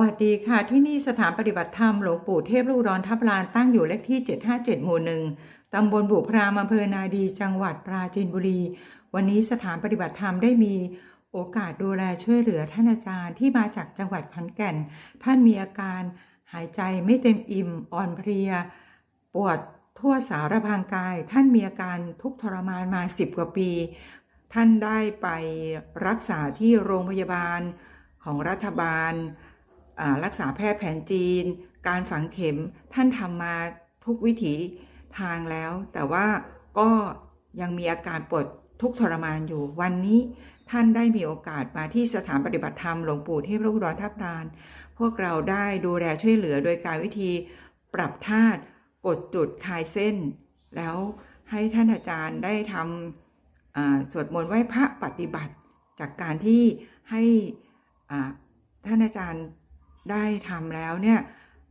วัสดีค่ะ ที่นี่สถานปฏิบัติธรรมหลวงปู่เทพลูกดอนทับลานตั้งอยู่เลขที่ 757 หมู่หนึ่งตำบลบุพรามอำเภอนาดีจังหวัดปราจีนบุรี วันนี้สถานปฏิบัติธรรมได้มีโอกาสดูแลช่วยเหลือท่านอาจารย์ที่มาจากจังหวัดขอนแก่น ท่านมีอาการหายใจไม่เต็มอิ่มอ่อนเพลีย ปวดทั่วสารพางกาย ท่านมีอาการทุกข์ทรมานมา10กว่าปี ท่านได้ไปรักษาที่โรงพยาบาลของรัฐบาล รักษาแพทย์แผนจีน การฝังเข็มท่านทำมาทุกวิถีทางแล้ว แต่ว่าก็ยังมีอาการปวดทุกทรมานอยู่ วันนี้ท่านได้มีโอกาสมาที่สถานปฏิบัติธรรมหลวงปู่เทพลูกดอทับลาน พวกเราได้ดูแลช่วยเหลือโดยการวิธีปรับธาตุกดจุดคลายเส้น แล้วให้ท่านอาจารย์ได้ทำอ่าสวดมนต์ไหว้พระปฏิบัติ จากการที่ให้อ่าท่านอาจารย์ ได้ทำแล้วเนี่ย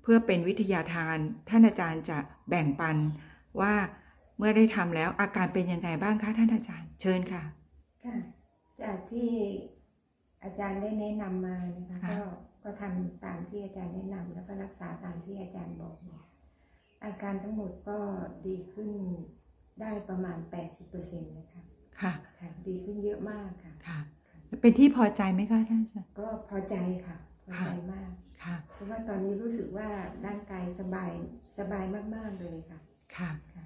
เพื่อเป็นวิทยาทาน ท่านอาจารย์จะแบ่งปันว่าเมื่อได้ทำแล้วอาการเป็นยังไงบ้างคะท่านอาจารย์ เชิญค่ะค่ะจากที่อาจารย์ได้แนะนำมานะคะค่ะก็ก็ทำตามที่อาจารย์แนะนำแล้วก็รักษาตามที่อาจารย์บอกเนี่ยอาการทั้งหมดก็ดีขึ้นได้ประมาณ 80%นะคะค่ะค่ะ ดีขึ้นเยอะมากค่ะค่ะ เป็นที่พอใจไหมคะท่านอาจารย์ก็พอใจค่ะ พอใจมากค่ะเพ ราะว่าตอนนี้รู้สึกว่าร่างกายสบายสบายมาก ๆ เลยค่ะค่ะ ค่ะ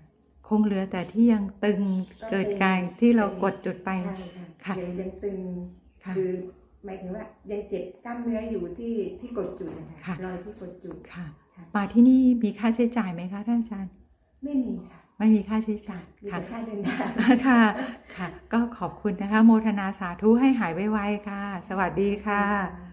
คงเหลือแต่ที่ยังตึงเกิดการที่เรากดจุดไป ใช่ค่ะค่ะ ยังยังตึงค่ะ คือหมายถึงว่ายังเจ็บกล้ามเนื้ออยู่ที่ที่กดจุดนะคะค่ะ รอยที่กดจุด ค่ะ ค่ะ มาที่นี่มีค่าใช้จ่ายไหมคะท่านอาจารย์ ไม่มีค่ะไม่มีค่าใช้จ่าย มีค่ะ แต่ค่าเดินทาง ค่ะ ค่ะ ก็ขอบคุณนะคะ โมทนาสาธุให้หายไวๆค่ะ สวัสดีค่ะ